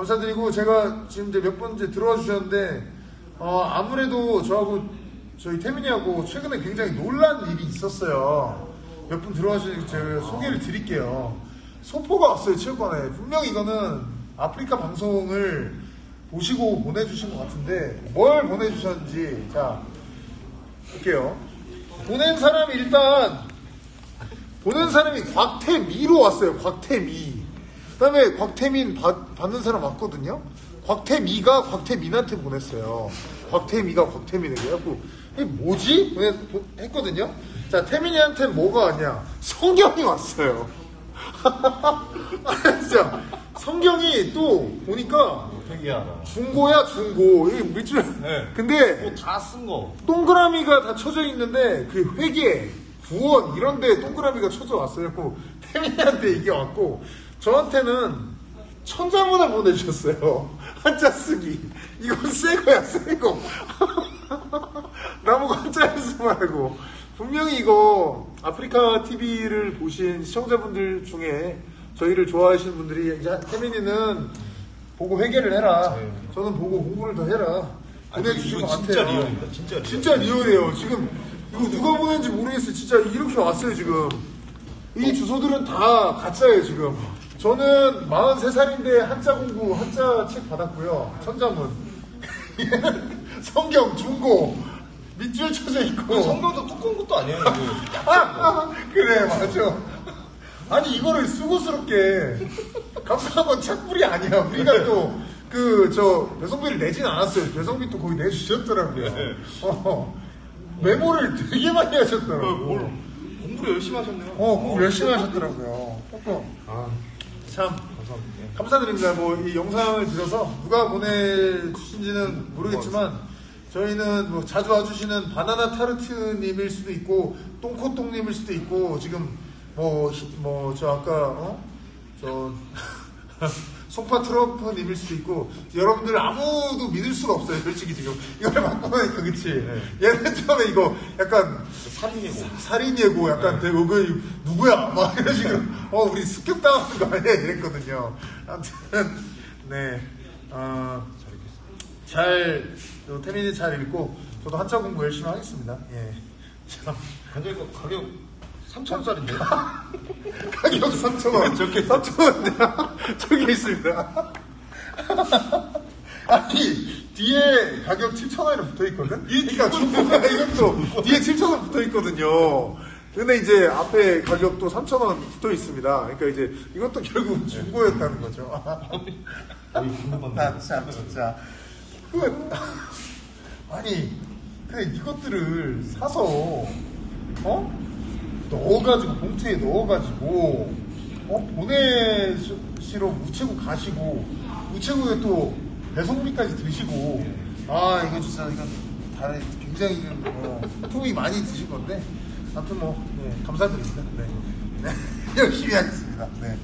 감사드리고 제가 지금 이제 몇 번째 들어와 주셨는데 어, 아무래도 저하고 저희 태민이하고 최근에 굉장히 놀란 일이 있었어요. 몇 분 들어와 주시니 제가 소개를 드릴게요. 소포가 왔어요 체육관에. 분명히 이거는 아프리카 방송을 보시고 보내주신 것 같은데 뭘 보내주셨는지 자 볼게요. 보낸 사람이 일단 보낸 사람이 곽태미로 왔어요. 곽태미. 그다음에 곽태민 받, 받는 사람 왔거든요. 곽태미가 곽태민한테 보냈어요. 곽태미가 곽태민에게 해갖고 이게 뭐지? 했거든요. 자 태민이한테 뭐가 왔냐? 성경이 왔어요. 아, 진짜 성경이 또 보니까 특이하다. 중고야 중고 이게 물질. 네. 근데 뭐다쓴 거. 동그라미가 다 쳐져 있는데 그 회계, 구원 이런데 동그라미가 쳐져 왔어요. 그 태민이한테 이게 왔고 저한테는 천자문을 보내주셨어요. 한자 쓰기. 이건 새 거야, 새 거. 나보고 한자를 쓰 말고. 분명히 이거 아프리카 TV를 보신 시청자분들 중에 저희를 좋아하시는 분들이 이제 태민이는 보고 회개를 해라. 네. 저는 보고 공부를 더 해라. 보내주신 것 같아요. 진짜 리얼입니다. 진짜 리얼. 진짜 리얼이에요. 지금 이거 누가 보낸지 모르겠어요. 진짜 이렇게 왔어요 지금. 이 주소들은 다 가짜예요 지금. 저는 43살인데 한자 공부 한자 책 받았고요. 천자문. 성경 중고 밑줄 쳐져 있고. 그 성경도 두꺼운 것도 아니에요. 이거. 아, 그래 맞아. 아니 이거를 수고스럽게 감사한 건 착불이 아니야. 우리가 또 그 저 배송비를 내진 않았어요. 배송비 또 거기 내주셨더라고요. 네. 어, 메모를 되게 많이 하셨더라고요. 뭘 공부를 열심히 하셨네요. 어, 공부 열심히 하셨더라고요. 어, 아, 참 감사합니다. 감사드립니다. 뭐 이 영상을 들어서 누가 보내주신지는 모르겠지만 저희는 뭐 자주 와주시는 바나나 타르트님일 수도 있고 똥코똥님일 수도 있고 지금 뭐 뭐 저 아까 어저 송파 트럼프님일 수도 있고 여러분들 아무도 믿을 수가 없어요 솔직히 지금 이걸 나니까 그치 얘는 처음에 이거 약간 살인이고. 살인 예고 약간 되게 그 누구야 막 이런 식으로 어 우리 습격당하는 거 아니야 이랬거든요. 아무튼 네. 어, 잘또 태민이 잘 읽고 저도 한자 공부 열심히 하겠습니다. 예. 참 근데 이거 가격 3천원짜리인데? 가격 3,000원. 적혀 3,000원. 저기 있습니다. 아니, 뒤에 가격 7,000원이 붙어 있거든? 그러니까 중고가 이것도 뒤에 7,000원 붙어 있거든요. 근데 이제 앞에 가격도 3,000원 붙어 있습니다. 그러니까 이제 이것도 결국 중고였다는 거죠. 나 참, 진짜. 그, 아니, 근데 이것들을 사서, 어? 넣어가지고, 봉투에 넣어가지고, 어? 보내시러 우체국 가시고, 우체국에 또 배송비까지 드시고, 아, 이거 진짜, 이건 다 굉장히 좀, 어, 품이 많이 드실 건데, 아무튼 뭐, 네, 감사드립니다. 네. 네. 열심히 하겠습니다. 네.